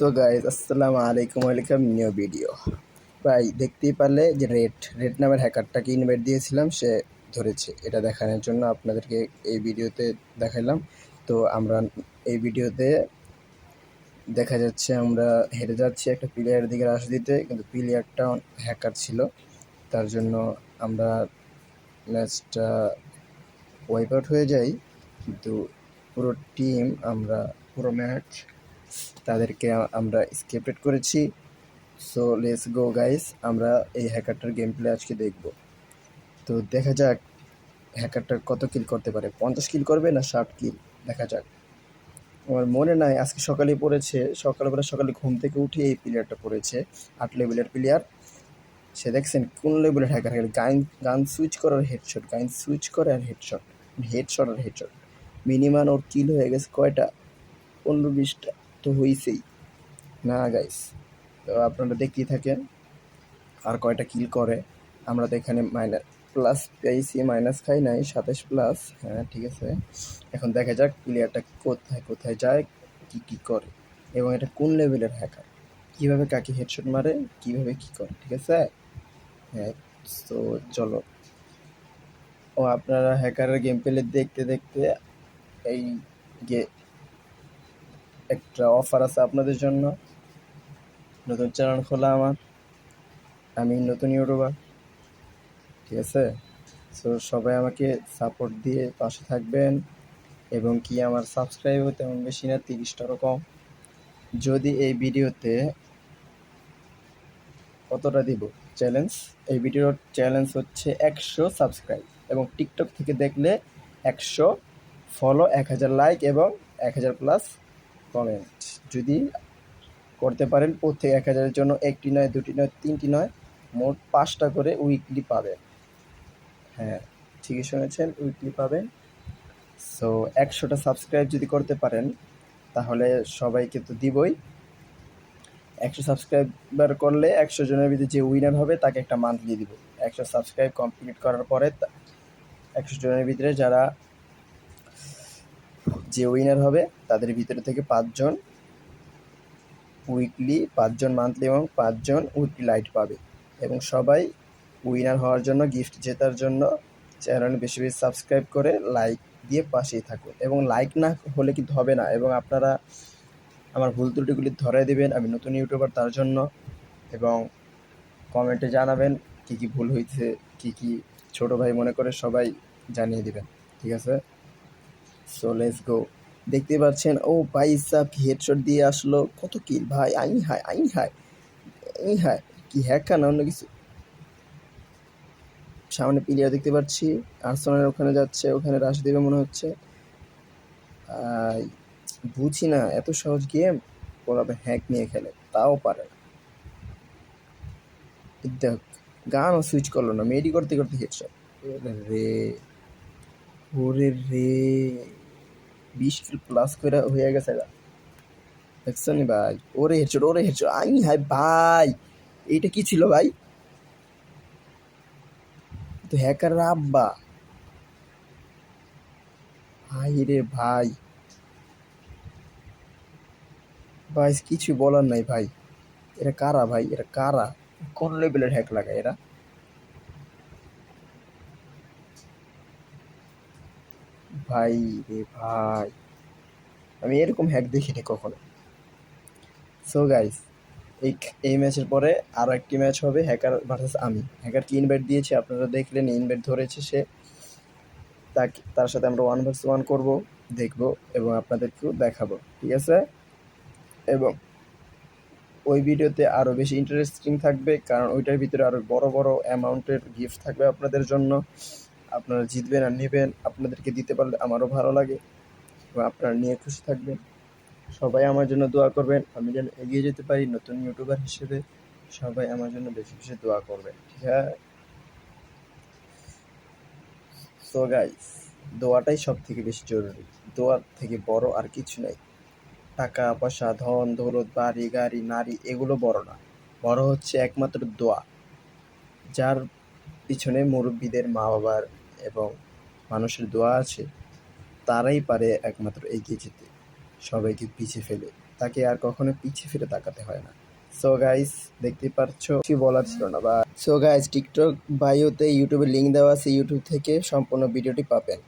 তো গাইজ আসসালামু আলাইকুম ওয়েলকাম নিউ ভিডিও ভাই, দেখতেই পারলে যে রেড রেড নামের হ্যাকারটাকে ইনভাইট দিয়েছিলাম, সে ধরেছে। এটা দেখানোর জন্য আপনাদেরকে এই ভিডিওতে দেখালাম তো আমরা এই ভিডিওতে দেখা যাচ্ছে আমরা হেরে যাচ্ছি একটা প্লেয়ারের দিকে রাশ দিতে, কিন্তু প্লেয়ারটা হ্যাকার ছিল। তার জন্য আমরা ম্যাচটা ওয়াইপ আউট হয়ে যাই। কিন্তু পুরো টিম আমরা পুরো ম্যাচ তাদেরকে আমরা স্কেপেট করেছি। সো লেটস গো গাইস আমরা এই হ্যাকারটার গেম প্লে আজকে দেখব। তো দেখা যাক হ্যাকারটা কত কিল করতে পারে। পঞ্চাশ কিল করবে না ষাট কিল দেখা যাক। আমার মনে নাই, আজকে সকালে পড়েছে। সকালবেলা সকালে ঘুম থেকে উঠে এই প্লেয়ারটা পড়েছে, আট লেভেলের প্লেয়ার সে দেখছেন, কোন লেভেলের হ্যাকার গান গান সুইচ করার হেডশট গান সুইচ করে আর হেডশট হেডশট আর হেডশট মিনিমাম ওর কিল হয়ে গেছে কয়টা? পনেরো, বিশটা। তো হয়েছেই না গাইস তো আপনারা দেখতেই থাকেন, আর কয়টা কিল করে। আমরা তো এখানে মাইনাস প্লাস পেয়েছি মাইনাস খাই নাই, সাতাশ প্লাস হ্যাঁ ঠিক আছে। এখন দেখা যাক প্লেয়ারটা কোথায় কোথায় যায়, কি কি করে। এবং এটা কোন লেভেলের হ্যাকার কীভাবে কাকে হেডশট মারে, কীভাবে কি করে, ঠিক আছে? হ্যাঁ তো চলো। ও, আপনারা হ্যাকারের গেম প্লে দেখতে দেখতে এই গে একটা অফার আছে আপনাদের জন্য। নতুন চ্যানেল খোলা আমার। আমি নতুন ইউটিউবার ঠিক আছে? সো সবাই আমাকে সাপোর্ট দিয়ে পাশে থাকবেন। এবং কি আমার সাবস্ক্রাইব তেমন বেশি না, তিরিশটারও কম। যদি এই ভিডিওতে কতটা দিব? চ্যালেঞ্জ এই ভিডিওর চ্যালেঞ্জ হচ্ছে একশো সাবস্ক্রাইব এবং টিকটক থেকে দেখলে একশো ফলো এক হাজার লাইক এবং এক হাজার প্লাস কমেন্ট যদি করতে পারেন, প্রত্যেক এক হাজারের জন্য একটি নয়, দুটি নয়, তিনটি নয়, মোট পাঁচটা করে উইকলি পাবেন। হ্যাঁ ঠিকই শুনেছেন উইকলি পাবেন। সো একশোটা সাবস্ক্রাইব যদি করতে পারেন, তাহলে সবাইকে তো দিবই। একশো সাবস্ক্রাইবার করলে একশো জনের ভিতরে যে উইনার হবে, তাকে একটা মান্থলি দিব। একশো সাবস্ক্রাইব কমপ্লিট করার পরে একশো জনের ভিতরে যারা যে উইনার হবে, তাদের ভিতরে থেকে পাঁচজন উইকলি পাঁচজন মান্থলি এবং পাঁচজন উইকলি লাইট পাবে। এবং সবাই উইনার হওয়ার জন্য গিফট জেতার জন্য চ্যানেল বেশি বেশি সাবস্ক্রাইব করে লাইক দিয়ে পাশেই থাকুন। এবং লাইক না হলে কিন্তু হবে না। এবং আপনারা আমার ভুল ত্রুটিগুলি ধরাই দেবেন, আমি নতুন ইউটিউবার তার জন্য। এবং কমেন্টে জানাবেন কী কী ভুল হয়েছে কী কী ছোটো ভাই মনে করে সবাই জানিয়ে দেবেন। ঠিক আছে? সো লেটস গো দেখতে পাচ্ছেন, ও ভাই সাহ হেডশট দিয়ে আসলো। কত কিল ভাই, আই হাই আই হাই আই হাই কি হ্যাকার না, অন্য কিছু। সামনে প্লেয়ার দেখতে পাচ্ছি আর্সেনালের ওখানে যাচ্ছে, ওখানে রাশ দেবে মনে হচ্ছে। বুঝি না, এত সহজ গেম ওরা হ্যাক নিয়ে খেলে, তাও পারে দেখ, গানও সুইচ করল না মেডি করতে করতে হেডশট রে, ওরে রে। বিশ প্লাস করে হয়ে গেছে দেখছ নি ভাই? ওরে হেডশট ওরে হেডশট আই হাই ভাই! এইটা কি ছিল ভাই? তো হ্যাকার আব্বা। ভাই রে ভাই। ভাই, কিছু বলার নাই ভাই। এরা কারা ভাই? এরা কারা? কোন লেভেলের হ্যাক লাগায় এরা? ভাই রে ভাই। আমি এরকম হ্যাক দেখিনি কখনো। সো গাইস এই এই ম্যাচের পরে আরও একটি ম্যাচ হবে হ্যাকার ভার্সেস আমি। হ্যাকারকে ইনভাইট দিয়েছি আপনারা দেখলেন ইনভাইট ধরেছে সে। তাকে, তার সাথে আমরা ওয়ান ভার্স ওয়ান করব, দেখব এবং আপনাদেরকেও দেখাবো, ঠিক আছে? এবং ওই ভিডিওতে আরও বেশি ইন্টারেস্টিং থাকবে, কারণ ওইটার ভিতরে আরও বড় বড় অ্যামাউন্টের গিফট থাকবে আপনাদের জন্য। আপনারা জিতবেন আর নেবেন, আপনাদেরকে দিতে পারলে আমারও ভালো লাগে এবং আপনারা নিয়ে খুশি থাকবেন। সবাই আমার জন্য দোয়া করবেন, আমি যেন এগিয়ে যেতে পারি নতুন ইউটিউবার হিসেবে। সবাই আমার জন্য বেশি বেশি দোয়া করবেন, ঠিক আছে? সো গাইস দোয়াটাই সব থেকে বেশি জরুরি। দোয়ার থেকে বড় আর কিছু নেই। টাকা, পয়সা, ধন, দৌলত, বাড়ি, গাড়ি, নারী, এগুলো বড় না। বড় হচ্ছে একমাত্র দোয়া। যার পিছনে মুরব্বীদের মা বাবার এবং মানুষের দোয়া আছে, তারাই পারে একমাত্র এগিয়ে যেতে। সবাইকে পিছিয়ে ফেলে। তাকে আর কখনো পিছিয়ে ফিরে তাকাতে হয় না। সো গাইস দেখতে পারছ? কি বলার ছিল না। বা সো গাইস টিকটক বায়োতে ইউটিউবের লিঙ্ক দেওয়া আছে। ইউটিউব থেকে সম্পূর্ণ ভিডিওটি পাবেন।